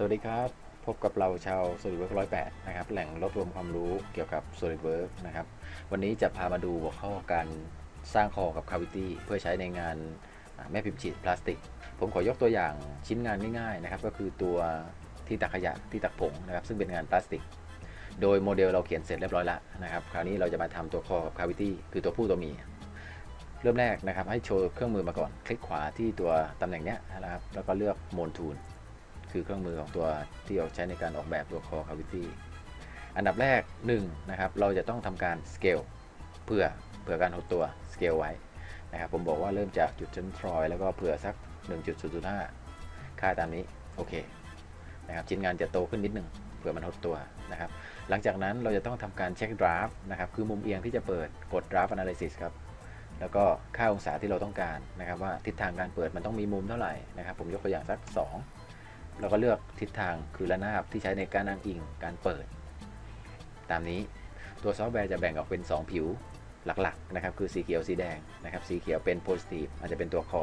สวัสดีครับ พบกับเราชาว SolidWorks 108 นะครับ แหล่งรวบรวมความรู้เกี่ยวกับ SolidWorks นะครับ วันนี้จะพามาดูหัวข้อการสร้างคอกับ Cavity เพื่อใช้ในงานแม่พิมพ์ฉีดพลาสติก ผมขอยกตัวอย่างชิ้นงานง่ายๆนะครับ ก็คือตัวที่ตักขยะที่ตักผงนะครับ ซึ่งเป็นงานพลาสติก โดยโมเดลเราเขียนเสร็จเรียบร้อยแล้วนะครับ คราวนี้เราจะมาทำตัวคอกับ Cavity คือตัวผู้ตัวเมียเริ่มแรกนะครับให้โชว์เครื่องมือมาก่อน คลิกขวาที่ตัวตำแหน่งเนี้ยนะครับ แล้วก็เลือกโมนทูล คือเครื่องมือของตัวที่เราใช้ในการออกแบบตัวคอ cavity อันดับแรก1นะครับเราจะต้องทำการ scale เพื่อเผื่อการหดตัว scale ไว้นะครับผมบอกว่าเริ่มจากจุดเซนทรอยแล้วก็เผื่อสัก 1.005 ค่าตามนี้โอเคนะครับชิ้นงานจะโตขึ้นนิดหนึ่งเผื่อมันหดตัวนะครับหลังจากนั้นเราจะต้องทำการเช็คดราฟนะครับคือมุมเอียงที่จะเปิดกด draft analysis ครับแล้วก็ค่าองศาที่เราต้องการนะครับว่าทิศทางการเปิดมันต้องมีมุมเท่าไหร่นะครับผมยกตัวอย่างสัก 2 เราก็เลือกทิศทางคือระนาบที่ใช้ในการอ้างอิงการเปิด ตามนี้ตัวซอฟต์แวร์จะแบ่งออกเป็น 2 ผิวหลักๆนะครับคือสีเขียวสีแดงนะครับสีเขียวเป็น positive อาจจะเป็นตัวคอ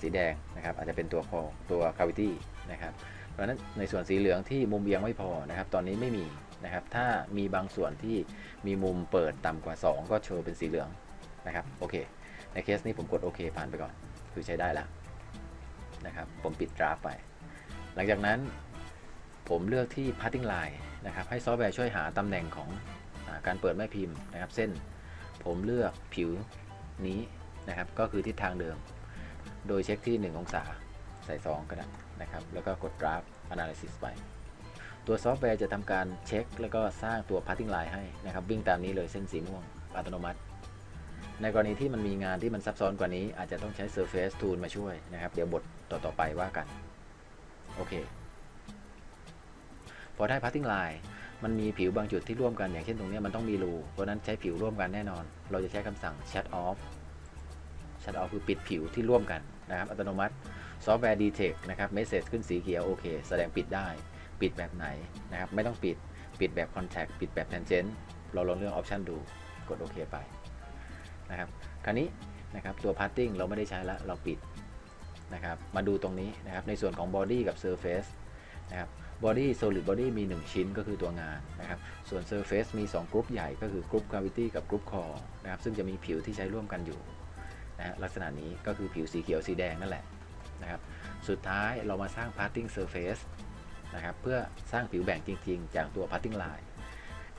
สีแดงนะครับอาจจะเป็นตัวคอตัว cavity นะครับเพราะฉะนั้นในส่วนสีเหลืองที่มุมเอียงไม่พอนะครับตอนนี้ไม่มีนะครับถ้ามีบางส่วนที่มีมุมเปิดต่ำกว่า 2 ก็โชว์เป็นสีเหลืองนะครับโอเคในเคสนี้ผมกดโอเคผ่านไปก่อน คือใช้ได้แล้วนะครับผมปิดดราฟไป หลังจากนั้นผมเลือกที่ parting line นะครับให้ซอฟต์แวร์ช่วยหาตำแหน่งของอการเปิดแม่พิมพ์นะครับ เส้นผมเลือกผิวนี้นะครับ ก็คือทิศทางเดิม โดยเช็คที่ 1 องศาใส่2ก็ได้นะครับ แล้วก็กด draft analysis ไป ตัวซอฟต์แวร์จะทำการเช็ค แล้วก็สร้างตัว parting line ให้นะครับ วิ่งตามนี้เลยเส้นสีม่วงอัตโนมัติ ในกรณีที่มันมีงานที่มันซับซ้อนกว่านี้อาจจะต้องใช้ Surface Tool มาช่วยนะครับ เดี๋ยวบทต่อๆไปว่ากัน โอเค พอได้ parting line มันมีผิวบางจุดที่ร่วมกันอย่างเช่นตรงนี้มันต้องมีรู เพราะฉะนั้นใช้ผิวร่วมกันแน่นอน เราจะใช้คำสั่ง shut off shut off คือปิดผิวที่ร่วมกันนะครับ อัตโนมัติซอฟต์แวร์ detect นะครับ message ขึ้นสีเขียวโอเค แสดงปิดได้ ปิดแบบไหนนะครับ ไม่ต้องปิด ปิดแบบ contact ปิดแบบ tangent เราลองเลือก option ดู กดโอเคไปนะครับ คราวนี้นะครับตัว parting เราไม่ได้ใช้แล้วเราปิด นะครับมาดูตรงนี้นะครับในส่วนของ body กับ surface นะครับ body solid body มี 1 ชิ้นก็คือตัวงานนะครับส่วน surface มี 2 กรุ๊ปใหญ่ก็คือกรุ๊ป gravity กับกรุ๊ป core นะครับซึ่งจะมีผิวที่ใช้ร่วมกันอยู่นะฮะลักษณะนี้ก็คือผิวสีเขียวสีแดงนั่นแหละนะครับสุดท้ายเรามาสร้าง parting surface นะครับเพื่อสร้างผิวแบ่งจริง ๆ จากตัว parting line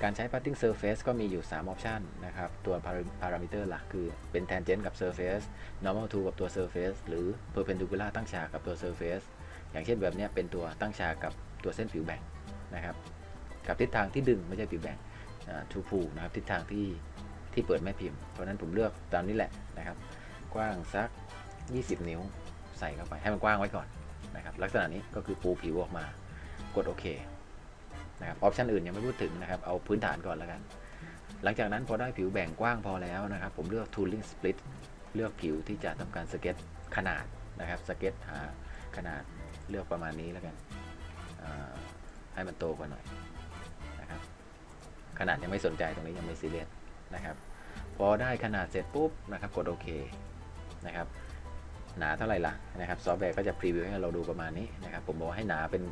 การใช้ parting surface ก็มีอยู่ 3 option นะครับ ตัว parameter หลักคือเป็น tangent กับ surface normal to กับตัว surface หรือ perpendicular ตั้งฉากกับตัว surface อย่างเช่นแบบนี้เป็นตัวตั้งฉากกับตัวเส้นผิวแบ่งนะครับ กับทิศทางที่ดึงไม่ใช่ผิวแบ่ง to pull นะครับทิศทางที่ที่เปิดแม่พิมพ์ เพราะฉะนั้นผมเลือกตามนี้แหละนะครับ กว้างสัก 20 นิ้วใส่เข้าไปให้มันกว้างไว้ก่อนนะครับ ลักษณะนี้ก็คือปูผิวออกมา กดโอเค นะครับออปชันอื่นยังไม่พูดถึงนะครับเอาพื้นฐานก่อนแล้วกัน หลังจากนั้นพอได้ผิวแบ่งกว้างพอแล้วนะครับ ผมเลือก tooling split เลือกผิวที่จะทำการสเก็ตขนาดนะครับสเก็ตหาขนาดเลือกประมาณนี้แล้วกันให้มันโตกว่าหน่อยนะครับขนาดยังไม่สนใจตรงนี้ยังไม่ซีเรียสนะครับ พอได้ขนาดเสร็จปุ๊บนะครับกดโอเคนะครับหนาเท่าไหร่ล่ะนะครับซอฟต์แวร์ก็จะพรีวิวให้เราดูประมาณนี้นะครับผมบอกให้หนาเป็น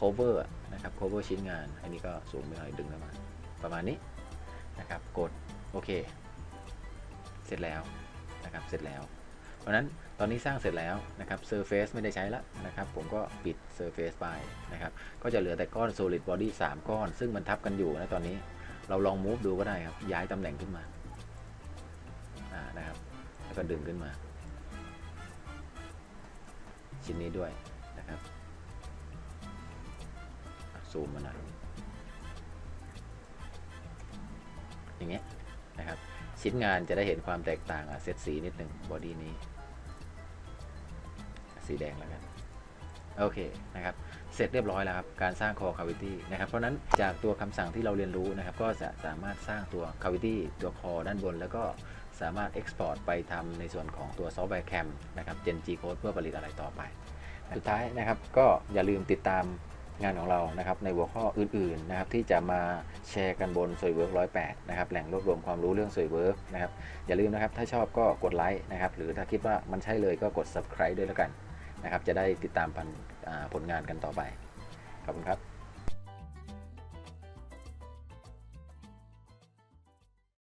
cover นะครับ cover ชิ้นงาน อันนี้ก็สูงไปหน่อยดึงเข้ามาประมาณนี้นะครับ กดโอเค เสร็จแล้วนะครับ เสร็จแล้ว เพราะนั้นตอนนี้สร้างเสร็จแล้วนะครับ surface ไม่ได้ใช้แล้วนะครับ ผมก็ปิด surface ไปนะครับ ก็จะเหลือแต่ก้อน solid body 3 ก้อน ซึ่งมันทับกันอยู่นะตอนนี้ เราลอง move ดูก็ได้ครับ ย้ายตำแหน่งขึ้นมาานะครับ แล้วก็ดึงขึ้นมา ชิ้นนี้ด้วยนะครับ ซูมมาหน่อยอย่างเงี้ยนะครับ ชิ้นงานจะได้เห็นความแตกต่างอะเซตสีนิดหนึ่งบอดี้นี้ สีแดงแล้วกันโอเคนะครับ เสร็จเรียบร้อยแล้วครับ การสร้าง core cavity นะครับ เพราะนั้นจากตัวคำสั่งที่เราเรียนรู้นะครับ ก็จะสามารถสร้างตัว cavity ตัว core ด้านบน แล้วก็สามารถ export ไปทำในส่วนของตัว software cam นะครับ gen g code เพื่อผลิตอะไรต่อไป สุดท้ายนะครับ ก็อย่าลืมติดตาม งานของเรานะครับในหัวข้ออื่นๆนะครับที่จะมาแชร์กันบน s o y w o r k 108นะครับแหล่งรวบรวมความรู้เรื่องสวยเวิร์กนะครับอย่าลืมนะครับถ้าชอบก็กดไลค์นะครับหรือถ้าคิดว่ามันใช่เลยก็กด subscribe ด้วยแล้วกันนะครับจะได้ติดตามผลงานกันต่อไปขอบคุณครับ